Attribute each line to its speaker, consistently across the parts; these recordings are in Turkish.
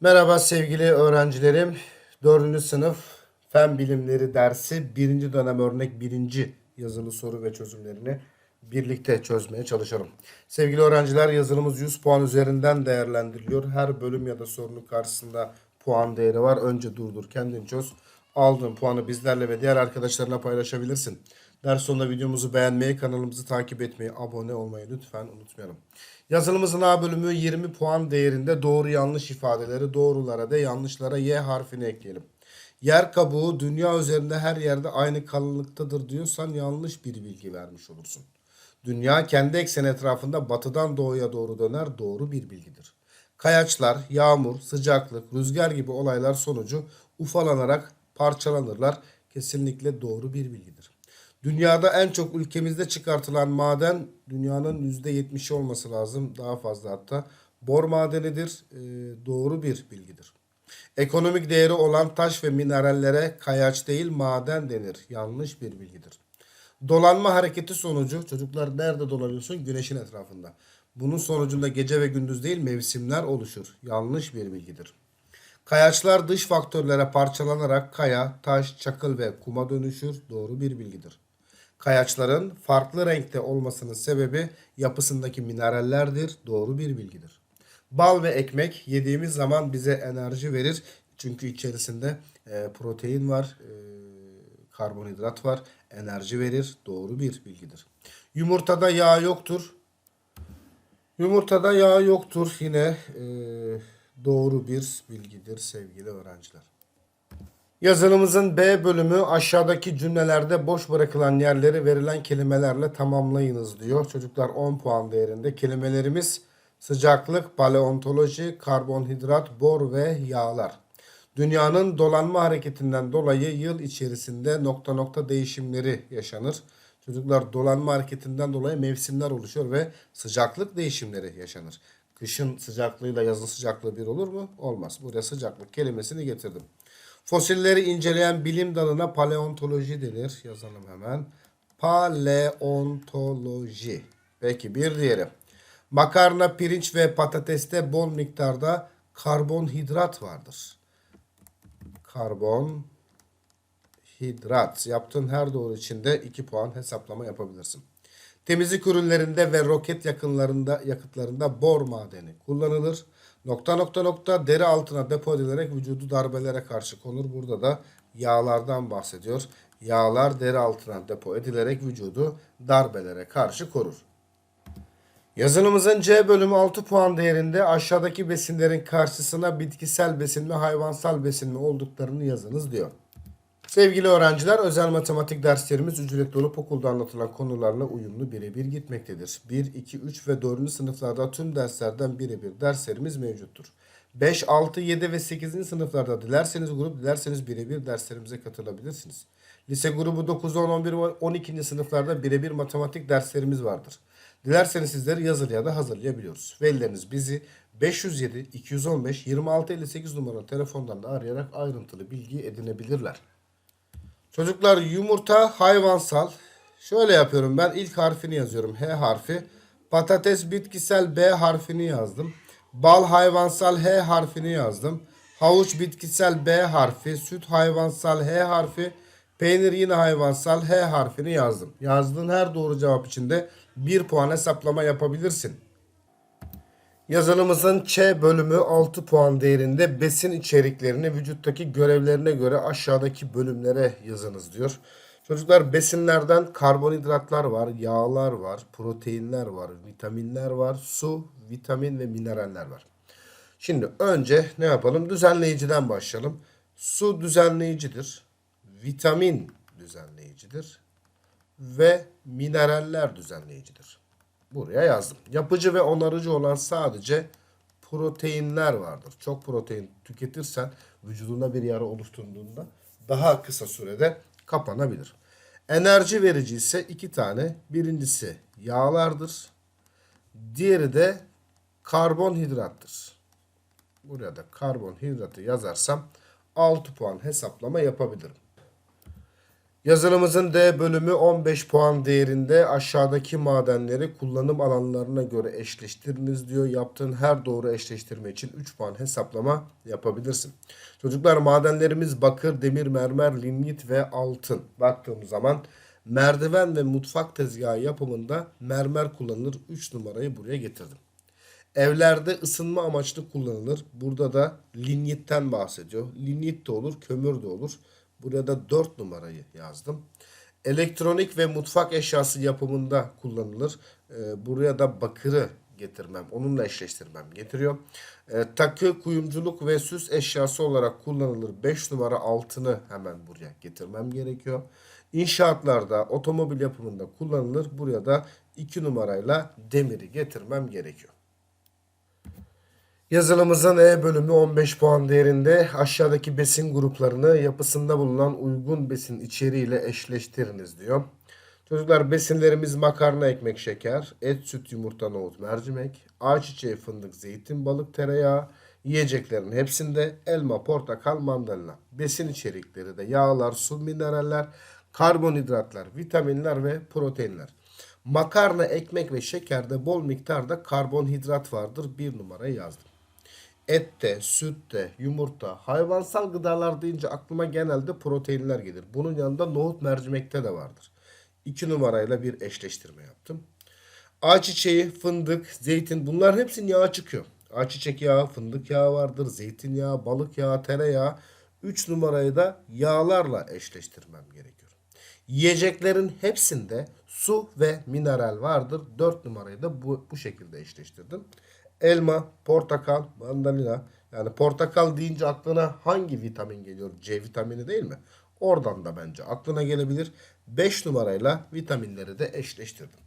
Speaker 1: Merhaba sevgili öğrencilerim. 4. sınıf Fen Bilimleri dersi 1. dönem örnek 1. yazılı soru ve çözümlerini birlikte çözmeye çalışalım. Sevgili öğrenciler yazılımız 100 puan üzerinden değerlendiriliyor. Her bölüm ya da sorunun karşısında puan değeri var. Önce durdur kendin çöz. Aldığın puanı bizlerle ve diğer arkadaşlarına paylaşabilirsin. Ders sonunda videomuzu beğenmeyi, kanalımızı takip etmeyi, abone olmayı lütfen unutmayalım. Yazılımızın A bölümü 20 puan değerinde doğru yanlış ifadeleri doğrulara da yanlışlara Y harfini ekleyelim. Yer kabuğu dünya üzerinde her yerde aynı kalınlıktadır diyorsan yanlış bir bilgi vermiş olursun. Dünya kendi ekseni etrafında batıdan doğuya doğru döner doğru bir bilgidir. Kayaçlar, yağmur, sıcaklık, rüzgar gibi olaylar sonucu ufalanarak parçalanırlar. Kesinlikle doğru bir bilgidir. Dünyada en çok ülkemizde çıkartılan maden dünyanın %70'i olması lazım. Daha fazla hatta. Bor madenidir. Ee, doğru bir bilgidir. Ekonomik değeri olan taş ve minerallere kayaç değil maden denir. Yanlış bir bilgidir. Dolanma hareketi sonucu çocuklar nerede dolanıyorsun? Güneşin etrafında. Bunun sonucunda gece ve gündüz değil mevsimler oluşur. Yanlış bir bilgidir. Kayaçlar dış faktörlere parçalanarak kaya, taş, çakıl ve kuma dönüşür. Doğru bir bilgidir. Kayaçların farklı renkte olmasının sebebi yapısındaki minerallerdir. Doğru bir bilgidir. Bal ve ekmek yediğimiz zaman bize enerji verir. Çünkü içerisinde e, protein var, e, karbonhidrat var, enerji verir. Doğru bir bilgidir. Yumurtada yağ yoktur. Yumurtada yağ yoktur. Yine e, doğru bir bilgidir sevgili öğrenciler. Yazılımızın B bölümü aşağıdaki cümlelerde boş bırakılan yerleri verilen kelimelerle tamamlayınız diyor. Çocuklar 10 puan değerinde kelimelerimiz sıcaklık, paleontoloji, karbonhidrat, bor ve yağlar. Dünyanın dolanma hareketinden dolayı yıl içerisinde nokta nokta değişimleri yaşanır. Çocuklar dolanma hareketinden dolayı mevsimler oluşuyor ve sıcaklık değişimleri yaşanır. Kışın sıcaklığıyla yazın sıcaklığı bir olur mu? Olmaz. Buraya sıcaklık kelimesini getirdim. Fosilleri inceleyen bilim dalına paleontoloji denir. Yazalım hemen. Paleontoloji. Peki bir diğeri. Makarna, pirinç ve patateste bol miktarda karbonhidrat vardır. Karbon hidrat. Yaptığın her doğru içinde 2 puan hesaplama yapabilirsin. Temizlik ürünlerinde ve roket yakınlarında yakıtlarında bor madeni kullanılır. Nokta nokta nokta deri altına depo edilerek vücudu darbelere karşı konur. Burada da yağlardan bahsediyor. Yağlar deri altına depo edilerek vücudu darbelere karşı korur. Yazılımızın C bölümü 6 puan değerinde aşağıdaki besinlerin karşısına bitkisel besin mi hayvansal besin mi olduklarını yazınız diyor. Sevgili öğrenciler özel matematik derslerimiz ücretli olup okulda anlatılan konularla uyumlu birebir gitmektedir. 1, 2, 3 ve 4. sınıflarda tüm derslerden birebir derslerimiz mevcuttur. 5, 6, 7 ve 8. sınıflarda dilerseniz grup dilerseniz birebir derslerimize katılabilirsiniz. Lise grubu 9, 10, 11 ve 12. sınıflarda birebir matematik derslerimiz vardır. Dilerseniz sizleri yazılı ya da hazırlayabiliyoruz. Velileriniz bizi 507 215 26 58 numaralı telefondan da arayarak ayrıntılı bilgi edinebilirler. Çocuklar yumurta hayvansal. Şöyle yapıyorum ben ilk harfini yazıyorum H harfi. Patates bitkisel B harfini yazdım. Bal hayvansal H harfini yazdım. Havuç bitkisel B harfi. Süt hayvansal H harfi. Peynir yine hayvansal H harfini yazdım. Yazdığın her doğru cevap içinde 1 puan hesaplama yapabilirsin. Yazılımızın Ç bölümü 6 puan değerinde besin içeriklerini vücuttaki görevlerine göre aşağıdaki bölümlere yazınız diyor. Çocuklar besinlerden karbonhidratlar var, yağlar var, proteinler var, vitaminler var, su, vitamin ve mineraller var. Şimdi önce ne yapalım? Düzenleyiciden başlayalım. Su düzenleyicidir. Vitamin düzenleyicidir. Ve mineraller düzenleyicidir. Buraya yazdım. Yapıcı ve onarıcı olan sadece proteinler vardır. Çok protein tüketirsen vücudunda bir yara oluşturduğunda daha kısa sürede kapanabilir. Enerji verici ise iki tane. Birincisi yağlardır. Diğeri de karbonhidrattır. Buraya da karbonhidratı yazarsam 6 puan hesaplama yapabilirim. Yazılımızın D bölümü 15 puan değerinde aşağıdaki madenleri kullanım alanlarına göre eşleştiriniz diyor. Yaptığın her doğru eşleştirme için 3 puan hesaplama yapabilirsin. Çocuklar madenlerimiz bakır, demir, mermer, lignit ve altın. Baktığımız zaman merdiven ve mutfak tezgahı yapımında mermer kullanılır. 3 numarayı buraya getirdim. Evlerde ısınma amaçlı kullanılır. Burada da linyitten bahsediyor. Linyit de olur, kömür de olur. Buraya da 4 numarayı yazdım. Elektronik ve mutfak eşyası yapımında kullanılır. Ee, buraya da bakırı getirmem, onunla eşleştirmem getiriyor. Ee, takı, kuyumculuk ve süs eşyası olarak kullanılır. 5 numara altını hemen buraya getirmem gerekiyor. İnşaatlarda, otomobil yapımında kullanılır. Buraya da 2 numarayla demiri getirmem gerekiyor. Yazılımızın E bölümü 15 puan değerinde aşağıdaki besin gruplarını yapısında bulunan uygun besin içeriğiyle eşleştiriniz diyor. Çocuklar besinlerimiz makarna, ekmek, şeker, et, süt, yumurta, nohut, mercimek, ayçiçeği, fındık, zeytin, balık, tereyağı, yiyeceklerin hepsinde elma, portakal, mandalina. Besin içerikleri de yağlar, su, mineraller, karbonhidratlar, vitaminler ve proteinler. Makarna, ekmek ve şekerde bol miktarda karbonhidrat vardır. Bir numarayı yazdım. Ette, sütte, yumurta, hayvansal gıdalar deyince aklıma genelde proteinler gelir. Bunun yanında nohut mercimekte de vardır. 2 numarayla bir eşleştirme yaptım. Ayçiçeği, fındık, zeytin bunların hepsinin yağı çıkıyor. Ayçiçek yağı, fındık yağı vardır, zeytinyağı, balık yağı, tereyağı. 3 numarayı da yağlarla eşleştirmem gerekiyor. Yiyeceklerin hepsinde su ve mineral vardır. 4 numarayı da bu, bu şekilde eşleştirdim. Elma, portakal, mandalina. Yani portakal deyince aklına hangi vitamin geliyor? C vitamini değil mi? Oradan da bence aklına gelebilir. 5 numarayla vitaminleri de eşleştirdim.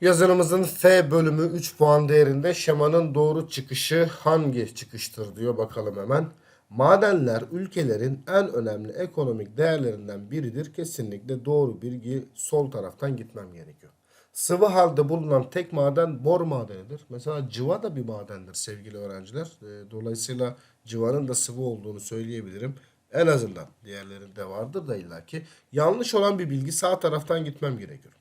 Speaker 1: Yazılımızın F bölümü 3 puan değerinde şemanın doğru çıkışı hangi çıkıştır diyor bakalım hemen. Madenler ülkelerin en önemli ekonomik değerlerinden biridir. Kesinlikle doğru bilgi sol taraftan gitmem gerekiyor. Sıvı halde bulunan tek maden bor madenidir. Mesela cıva da bir madendir sevgili öğrenciler. Ee, Dolayısıyla cıvanın da sıvı olduğunu söyleyebilirim. En azından diğerlerinde vardır da illaki. Yanlış olan bir bilgi sağ taraftan gitmem gerekiyor.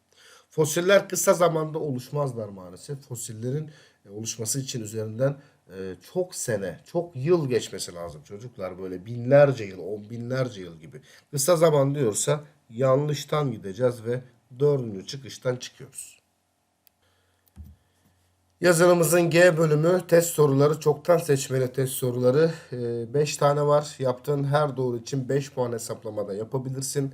Speaker 1: Fosiller kısa zamanda oluşmazlar maalesef. Fosillerin e, oluşması için üzerinden e, çok sene, çok yıl geçmesi lazım çocuklar. Böyle binlerce yıl, on binlerce yıl gibi. Kısa zaman diyorsa yanlıştan gideceğiz ve dördüncü çıkıştan çıkıyoruz. Yazılımızın G bölümü test soruları çoktan seçmeli test soruları 5 tane var. Yaptığın her doğru için 5 puan hesaplamada yapabilirsin.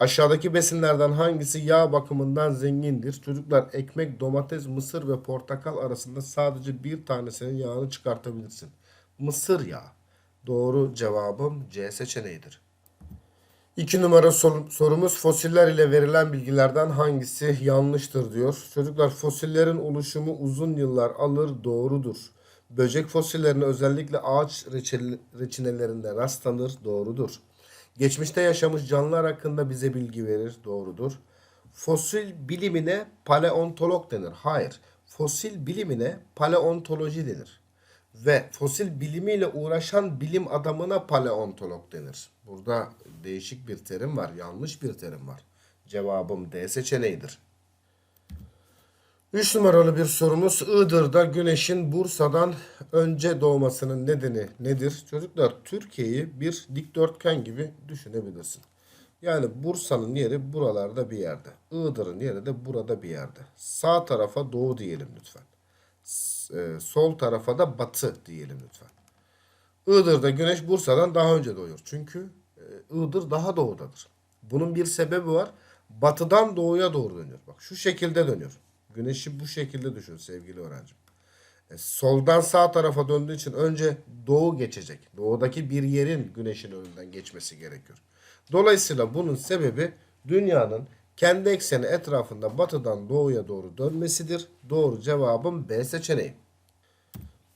Speaker 1: Aşağıdaki besinlerden hangisi yağ bakımından zengindir? Çocuklar ekmek, domates, mısır ve portakal arasında sadece bir tanesinin yağını çıkartabilirsin. Mısır yağı. Doğru cevabım C seçeneğidir. İki numara sor- sorumuz fosiller ile verilen bilgilerden hangisi yanlıştır diyor. Çocuklar fosillerin oluşumu uzun yıllar alır doğrudur. Böcek fosillerine özellikle ağaç reçinelerinde rastlanır doğrudur. Geçmişte yaşamış canlılar hakkında bize bilgi verir doğrudur. Fosil bilimine paleontolog denir. Hayır. Fosil bilimine paleontoloji denir ve fosil bilimiyle uğraşan bilim adamına paleontolog denir. Burada değişik bir terim var, yanlış bir terim var. Cevabım D seçeneğidir. 3 numaralı bir sorumuz Iğdır'da güneşin Bursa'dan önce doğmasının nedeni nedir? Çocuklar Türkiye'yi bir dikdörtgen gibi düşünebilirsin. Yani Bursa'nın yeri buralarda bir yerde. Iğdır'ın yeri de burada bir yerde. Sağ tarafa doğu diyelim lütfen e, sol tarafa da batı diyelim lütfen. Iğdır'da güneş Bursa'dan daha önce doğuyor. Çünkü e, Iğdır daha doğudadır. Bunun bir sebebi var. Batıdan doğuya doğru dönüyor. Bak şu şekilde dönüyor. Güneşi bu şekilde düşün sevgili öğrencim. E, soldan sağ tarafa döndüğü için önce doğu geçecek. Doğudaki bir yerin güneşin önünden geçmesi gerekiyor. Dolayısıyla bunun sebebi dünyanın kendi ekseni etrafında batıdan doğuya doğru dönmesidir. Doğru cevabım B seçeneği.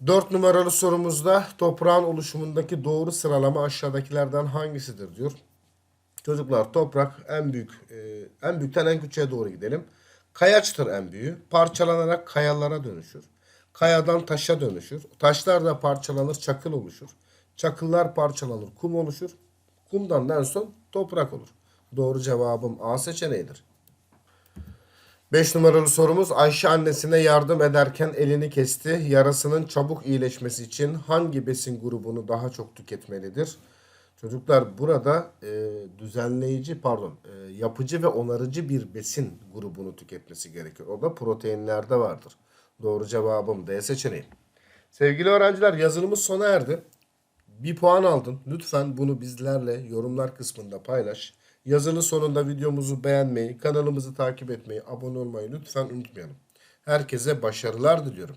Speaker 1: 4 numaralı sorumuzda toprağın oluşumundaki doğru sıralama aşağıdakilerden hangisidir diyor. Çocuklar toprak en büyük e, en büyükten en küçüğe doğru gidelim. Kayaçtır en büyüğü. Parçalanarak kayalara dönüşür. Kayadan taşa dönüşür. Taşlar da parçalanır, çakıl oluşur. Çakıllar parçalanır, kum oluşur. Kumdan da en son Toprak olur. Doğru cevabım A seçeneğidir. 5 numaralı sorumuz Ayşe annesine yardım ederken elini kesti. Yarasının çabuk iyileşmesi için hangi besin grubunu daha çok tüketmelidir? Çocuklar burada e, düzenleyici pardon e, yapıcı ve onarıcı bir besin grubunu tüketmesi gerekiyor. O da proteinlerde vardır. Doğru cevabım D seçeneği. Sevgili öğrenciler yazılımız sona erdi. Bir puan aldın. Lütfen bunu bizlerle yorumlar kısmında paylaş. Yazının sonunda videomuzu beğenmeyi, kanalımızı takip etmeyi, abone olmayı lütfen unutmayalım. Herkese başarılar diliyorum.